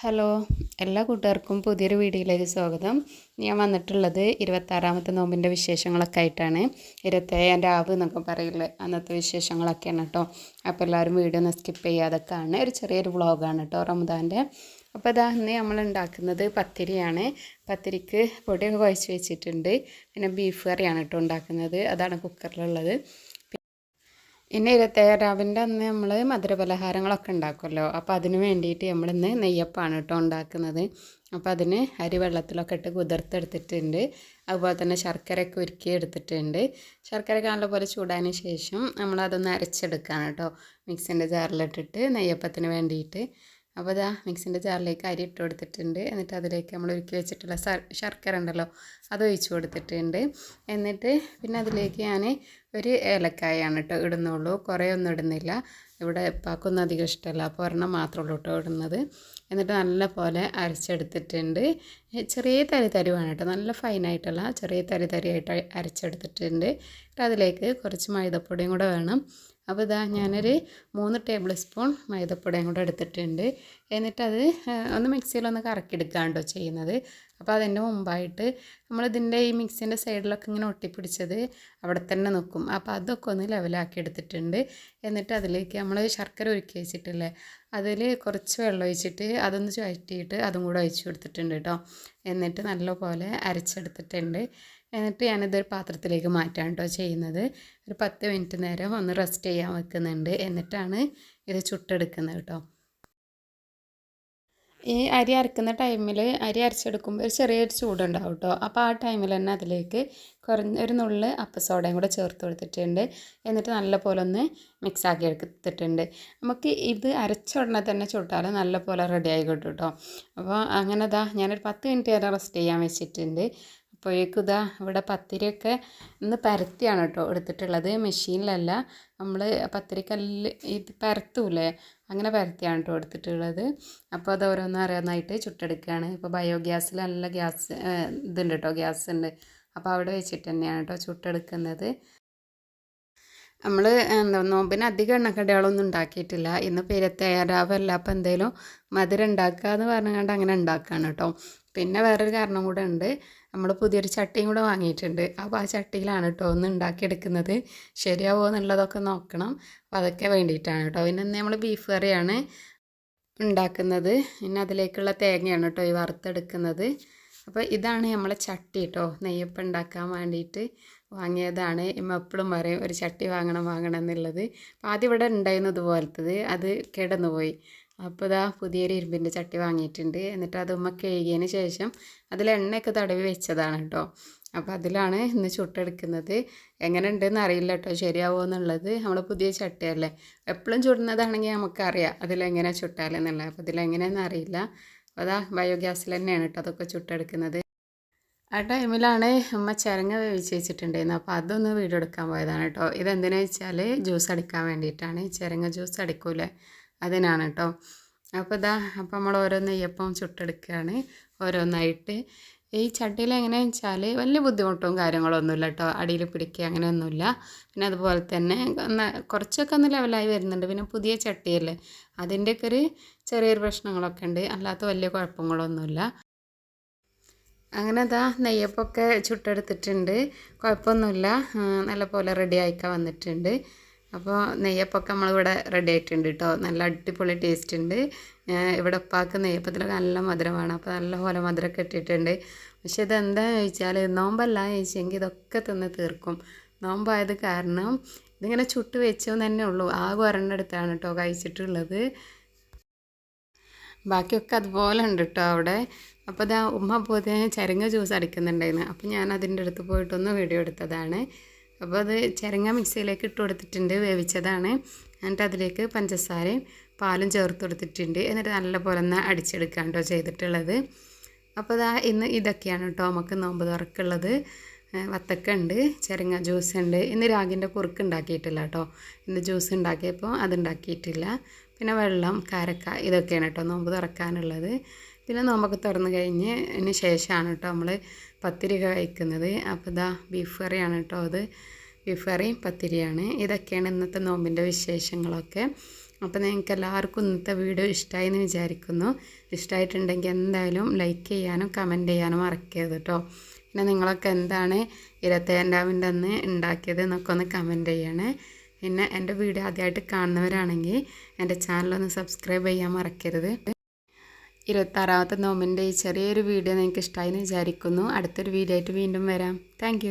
Hello എല്ലാ കൂട്ടുകാർക്കും പുതിയൊരു വീഡിയോയിലേക്ക് സ്വാഗതം. ഞാൻ വന്നിട്ടുള്ളത് ഇരുപത്താറാമത്തെ നോമ്പിന്റെ വിശേഷങ്ങളൊക്കെ ആയിട്ടാണ്. ഇരുപത്തേഴാം രാവ് എന്നൊക്കെ പറയില്ലേ അന്നത്തെ വിശേഷങ്ങളൊക്കെയാണ് കേട്ടോ. അപ്പോൾ എല്ലാവരും വീഡിയോ ഒന്ന് സ്കിപ്പ് ചെയ്യാതെ കാണുക ഒരു ചെറിയൊരു വ്ളോഗാണ് കേട്ടോ റമദാന്റെ. അപ്പോൾ ഇതാ ഇന്ന് നമ്മൾ ഉണ്ടാക്കുന്നത് പത്തിരിയാണ്. പത്തിരിക്ക് പൊടിയൊക്കെ കുഴച്ച് വെച്ചിട്ടുണ്ട്. പിന്നെ ബീഫ് കറിയാണ് കേട്ടോ ഉണ്ടാക്കുന്നത്. അതാണ് കുക്കറിലുള്ളത്. ഇനി ഇരുപത്തേഴാവിന്റെ അന്ന് നമ്മൾ മധുരപലഹാരങ്ങളൊക്കെ ഉണ്ടാക്കുമല്ലോ. അപ്പോൾ അതിന് വേണ്ടിയിട്ട് നമ്മളിന്ന് നെയ്യപ്പാണ് കേട്ടോ ഉണ്ടാക്കുന്നത്. അപ്പോൾ അതിന് അരി വെള്ളത്തിലൊക്കെ ഇട്ട് കുതിർത്തെടുത്തിട്ടുണ്ട്. അതുപോലെ തന്നെ ശർക്കരയൊക്കെ ഉരുക്കി എടുത്തിട്ടുണ്ട് ശർക്കരയൊക്കെ നല്ലപോലെ ചൂടാനു ശേഷം നമ്മളതൊന്ന് അരച്ചെടുക്കുകയാണ് കേട്ടോ. മിക്സിന്റെ ജാറിലിട്ടിട്ട് നെയ്യപ്പത്തിന് വേണ്ടിയിട്ട്. അപ്പോൾ ഇതാ മിക്സിന്റെ ജാറിലേക്ക് അരി ഇട്ട് കൊടുത്തിട്ടുണ്ട്. എന്നിട്ട് അതിലേക്ക് നമ്മൾ ഒരുക്കി വെച്ചിട്ടുള്ള ശർക്കര ഉണ്ടല്ലോ അത് ഒഴിച്ചു കൊടുത്തിട്ടുണ്ട്. എന്നിട്ട് പിന്നെ അതിലേക്ക് ഞാൻ ഒരു ഏലക്കായാണ് കേട്ടോ ഇടുന്നുള്ളൂ. കുറേ ഒന്നും ഇടുന്നില്ല. ഇവിടെ ഇപ്പാക്കൊന്നും അധികം ഇഷ്ടമല്ല. അപ്പോൾ ഒരെണ്ണം മാത്രമേ ഉള്ളൂ കേട്ടോ ഇടുന്നത്. എന്നിട്ട് നല്ല പോലെ അരച്ചെടുത്തിട്ടുണ്ട് ചെറിയ തരി തരുവാണ് കേട്ടോ നല്ല ഫൈനായിട്ടുള്ള ചെറിയ തരി തരിയായിട്ട് അരച്ചെടുത്തിട്ടുണ്ട്. അതിലേക്ക് കുറച്ച് മൈദപ്പൊടിയും കൂടെ വേണം. അപ്പോൾ ഇതാ ഞാനൊരു മൂന്ന് ടേബിൾ സ്പൂൺ മൈദപ്പൊടിയും കൂടെ എടുത്തിട്ടുണ്ട്. എന്നിട്ടത് ഒന്ന് മിക്സിയിലൊന്ന് കറക്കിയെടുക്കാണ്ടോ ചെയ്യുന്നത്. അപ്പോൾ അതിന്റെ മുമ്പായിട്ട് നമ്മളിതിന്റെ ഈ മിക്സിന്റെ സൈഡിലൊക്കെ ഇങ്ങനെ ഒട്ടിപ്പിടിച്ചത് അവിടെ തന്നെ നിൽക്കും. അപ്പോൾ അതൊക്കെ ഒന്ന് ലെവലാക്കി എടുത്തിട്ടുണ്ട്. എന്നിട്ട് അതിലേക്ക് നമ്മൾ ശർക്കര ഒരുക്കി വെച്ചിട്ടില്ലേ അതിൽ കുറച്ച് വെള്ളം ഒഴിച്ചിട്ട് അതൊന്ന് ചുഴറ്റിയിട്ട് അതും കൂടെ ഒഴിച്ചു കൊടുത്തിട്ടുണ്ട് കേട്ടോ. എന്നിട്ട് നല്ലപോലെ അരച്ചെടുത്തിട്ടുണ്ട്. എന്നിട്ട് ഞാനിതൊരു പാത്രത്തിലേക്ക് മാറ്റാണ് കേട്ടോ ചെയ്യുന്നത്. ഒരു പത്ത് മിനിറ്റ് നേരം ഒന്ന് റെസ്റ്റ് ചെയ്യാൻ വെക്കുന്നുണ്ട്. എന്നിട്ടാണ് ഇത് ചുട്ടെടുക്കുന്നത് കേട്ടോ ഈ അരി അരക്കുന്ന ടൈമിൽ അരി അരച്ചെടുക്കുമ്പോൾ ഒരു ചെറിയൊരു ചൂടുണ്ടാവും കേട്ടോ അപ്പോൾ ആ ടൈമിൽ തന്നെ അതിലേക്ക് കുറഞ്ഞ ഒരു നുള്ള് അപ്പസോഡയും കൂടെ ചേർത്ത് കൊടുത്തിട്ടുണ്ട്. എന്നിട്ട് നല്ലപോലെ ഒന്ന് മിക്സാക്കി എടുത്തിട്ടുണ്ട്. നമുക്ക് ഇത് അരച്ച ഉടനെ തന്നെ ചുട്ടാൽ നല്ലപോലെ റെഡി ആയി കിട്ടും കേട്ടോ അപ്പോൾ അങ്ങനെ ഇതാ ഞാനൊരു പത്ത് മിനിറ്റ് നേരം റെസ്റ്റ് ചെയ്യാൻ വെച്ചിട്ടുണ്ട്. അപ്പോഴേക്കും ഇതാ ഇവിടെ പത്തിരിയൊക്കെ ഇന്ന് പരത്തിയാണ് കേട്ടോ എടുത്തിട്ടുള്ളത്. മെഷീനിലല്ല. നമ്മൾ പത്തിരിക്കല്ല് ഇത് പരത്തൂലേ? അങ്ങനെ പരത്തിയാണ് കേട്ടോ എടുത്തിട്ടുള്ളത്. അപ്പോൾ അത് ഓരോന്നും അറിയാനായിട്ട് ചുട്ടെടുക്കുകയാണ്. ഇപ്പോൾ ബയോഗ്യാസിൽ നല്ല ഗ്യാസ് ഇതുണ്ട് കേട്ടോ ഗ്യാസ് ഉണ്ട് അപ്പോൾ അവിടെ വെച്ചിട്ട് തന്നെയാണ് കേട്ടോ ചുട്ടെടുക്കുന്നത്. നമ്മൾ എന്താ നോമ്പിന് അധികം എണ്ണക്കടികളൊന്നും ഉണ്ടാക്കിയിട്ടില്ല. ഇന്ന് പേര് തയ്യാറാവല്ല അപ്പോൾ എന്തെങ്കിലും മധുരം ഉണ്ടാക്കുക എന്ന് പറഞ്ഞുകൊണ്ട് അങ്ങനെ ഉണ്ടാക്കുകയാണ് കേട്ടോ. പിന്നെ വേറൊരു കാരണം കൂടെ ഉണ്ട്. നമ്മൾ പുതിയൊരു ചട്ടിയും കൂടെ വാങ്ങിയിട്ടുണ്ട്. അപ്പോൾ ആ ചട്ടിയിലാണ് കേട്ടോ ഒന്ന് ഉണ്ടാക്കിയെടുക്കുന്നത്. ശരിയാവോ എന്നുള്ളതൊക്കെ നോക്കണം. അപ്പോൾ അതൊക്കെ വേണ്ടിയിട്ടാണ് കേട്ടോ പിന്നെ നമ്മൾ ബീഫ് കറിയാണ് ഉണ്ടാക്കുന്നത്. പിന്നെ അതിലേക്കുള്ള തേങ്ങയാണ് കേട്ടോ ഈ വറുത്തെടുക്കുന്നത്. അപ്പോൾ ഇതാണ് നമ്മളെ ചട്ടി കേട്ടോ നെയ്യപ്പം ഉണ്ടാക്കാൻ വേണ്ടിയിട്ട് വാങ്ങിയതാണ്. ഇമ്മ എപ്പോഴും പറയും ഒരു ചട്ടി വാങ്ങണം വാങ്ങണം എന്നുള്ളത്. അപ്പോൾ ആദ്യം ഇവിടെ ഉണ്ടായിരുന്നു അത് കിടന്നു പോയി അപ്പോൾ ഇതാ പുതിയൊരു ഇരുമ്പിന്റെ ചട്ടി വാങ്ങിയിട്ടുണ്ട്. എന്നിട്ട് അത് ഉമ്മ കഴുകിയതിന് ശേഷം അതിൽ എണ്ണയൊക്കെ തടവി വെച്ചതാണ് കേട്ടോ. അപ്പോൾ അതിലാണ് ഇന്ന് ചുട്ടെടുക്കുന്നത്. എങ്ങനെ ഉണ്ടെന്ന് അറിയില്ല കേട്ടോ. ശരിയാവുമോ എന്നുള്ളത്. നമ്മൾ പുതിയ ചട്ടിയല്ലേ. എപ്പോഴും ചുടുന്നതാണെങ്കിൽ നമുക്കറിയാം അതിലെങ്ങനെ ചുട്ടാലെന്നുള്ളത്. അപ്പോൾ ഇതിലെങ്ങനെയെന്ന് അറിയില്ല. അപ്പോൾ അതാ ബയോഗ്യാസിൽ തന്നെയാണ് കേട്ടോ അതൊക്കെ ചുട്ടെടുക്കുന്നത്. ആ ടൈമിലാണ് അമ്മ ചിരങ്ങ വേവിച്ച് വെച്ചിട്ടുണ്ടായിരുന്നു അപ്പോൾ അതൊന്ന് വീഡിയോ എടുക്കാൻ പോയതാണ് കേട്ടോ. ഇതെന്തിനാ വെച്ചാൽ ജ്യൂസ് അടിക്കാൻ വേണ്ടിയിട്ടാണ്. ചിരങ്ങ ജ്യൂസ് അടിക്കൂലേ. അതിനാണ് കേട്ടോ അപ്പോൾ ഇതാ അപ്പോൾ നമ്മൾ ഓരോന്ന് നെയ്യപ്പം ചുട്ടെടുക്കുകയാണ് ഓരോന്നായിട്ട്. ഈ ചട്ടിയിൽ എങ്ങനെയാണെന്ന് വെച്ചാൽ വലിയ ബുദ്ധിമുട്ടും കാര്യങ്ങളൊന്നുമില്ല കേട്ടോ അടിയിൽ പിടിക്കുക അങ്ങനെയൊന്നുമില്ല. പിന്നെ അതുപോലെ തന്നെ കുറച്ചൊക്കെ ഒന്ന് ലെവലായി വരുന്നുണ്ട്. പിന്നെ പുതിയ ചട്ടിയല്ലേ അതിന്റെയൊക്കെ ഒരു ചെറിയൊരു പ്രശ്നങ്ങളൊക്കെ ഉണ്ട്. അല്ലാത്ത വലിയ കുഴപ്പങ്ങളൊന്നുമില്ല. അങ്ങനെ അതാ നെയ്യപ്പൊക്കെ ചുട്ടെടുത്തിട്ടുണ്ട്. കുഴപ്പമൊന്നുമില്ല. നല്ലപോലെ റെഡി ആയിക്കാൻ വന്നിട്ടുണ്ട്. അപ്പോൾ നെയ്യപ്പൊക്കെ നമ്മളിവിടെ റെഡി ആയിട്ടുണ്ട് കേട്ടോ നല്ല അടിപൊളി ടേസ്റ്റ് ഉണ്ട്. ഇവിടെ ഉപ്പാക്ക് നെയ്യപ്പത്തിലൊക്കെ നല്ല മധുരമാണ്. അപ്പോൾ നല്ല പോലെ മധുരമൊക്കെ ഇട്ടിട്ടുണ്ട്. പക്ഷെ ഇതെന്താ ചോദിച്ചാൽ നോമ്പല്ല ചോദിച്ചെങ്കിൽ ഇതൊക്കെ തിന്ന് തീർക്കും. നോമ്പായത് കാരണം ഇതിങ്ങനെ ചുട്ട് വെച്ചെന്ന് തന്നെ ഉള്ളൂ. ആകെ ഒരെണ്ണെടുത്താണ് കേട്ടോ കഴിച്ചിട്ടുള്ളത്. ബാക്കിയൊക്കെ അതുപോലെ ഉണ്ട് കേട്ടോ അവിടെ. അപ്പോൾ ഇതാ ഉമ്മ പോതെ ചരങ്ങ ജ്യൂസ് അടിക്കുന്നുണ്ടായിരുന്നു. അപ്പോൾ ഞാൻ അതിന്റെ അടുത്ത് പോയിട്ടൊന്ന് വീഡിയോ എടുത്തതാണ്. അപ്പോൾ അത് ചിരങ്ങ മിക്സിയിലേക്ക് ഇട്ട് കൊടുത്തിട്ടുണ്ട് വേവിച്ചതാണ്. എന്നിട്ട് അതിലേക്ക് പഞ്ചസാരയും പാലും ചേർത്ത് കൊടുത്തിട്ടുണ്ട്. എന്നിട്ട് നല്ലപോലെ ഒന്ന് അടിച്ചെടുക്കാണ്ടോ ചെയ്തിട്ടുള്ളത്. അപ്പോൾ ഇതാ ഇന്ന് ഇതൊക്കെയാണ് കേട്ടോ നമുക്ക് നോമ്പ് തുറക്കുള്ളത്. വത്തക്ക ഉണ്ട് ചെരങ്ങ ജ്യൂസ് ഉണ്ട്. ഇന്ന് രാഗിന്റെ കുറുക്ക് ഉണ്ടാക്കിയിട്ടില്ല കേട്ടോ. ഇന്ന് ജ്യൂസ് ഉണ്ടാക്കിയപ്പോൾ അതുണ്ടാക്കിയിട്ടില്ല പിന്നെ വെള്ളം കാരക്ക ഇതൊക്കെയാണ് കേട്ടോ നോമ്പ് തുറക്കാനുള്ളത്. പിന്നെ നോമ്പൊക്കെ തുറന്നു കഴിഞ്ഞ് ശേഷമാണ് കേട്ടോ നമ്മൾ പത്തിരി കഴിക്കുന്നത് അപ്പോൾ ഇതാ ബീഫ് കറിയാണ് കേട്ടോ അത്. ബീഫ് കറിയും പത്തിരിയാണ്. ഇതൊക്കെയാണ് ഇന്നത്തെ നോമ്പിന്റെ വിശേഷങ്ങളൊക്കെ. അപ്പോൾ നിങ്ങൾക്ക് എല്ലാവർക്കും ഇന്നത്തെ വീഡിയോ ഇഷ്ടമായി എന്ന് വിചാരിക്കുന്നു. ഇഷ്ടമായിട്ടുണ്ടെങ്കിൽ എന്തായാലും ലൈക്ക് ചെയ്യാനും കമന്റ് ചെയ്യാനും മറക്കരുത് കേട്ടോ പിന്നെ നിങ്ങളൊക്കെ എന്താണ് ഇരുപത്തേഴാമിന്റെ അന്ന് ഉണ്ടാക്കിയത് എന്നൊക്കെ ഒന്ന് കമന്റ് ചെയ്യണേ. പിന്നെ എന്റെ വീഡിയോ ആദ്യമായിട്ട് കാണുന്നവരാണെങ്കിൽ എന്റെ ചാനലൊന്ന് സബ്സ്ക്രൈബ് ചെയ്യാൻ മറക്കരുത്. ഇരുപത്താറാമത്തെ നോമ്പിന്റെ ഈ ചെറിയൊരു വീഡിയോ നിങ്ങൾക്ക് ഇഷ്ടമായി എന്ന് വിചാരിക്കുന്നു. അടുത്തൊരു വീഡിയോ ആയിട്ട് വീണ്ടും വരാം. താങ്ക്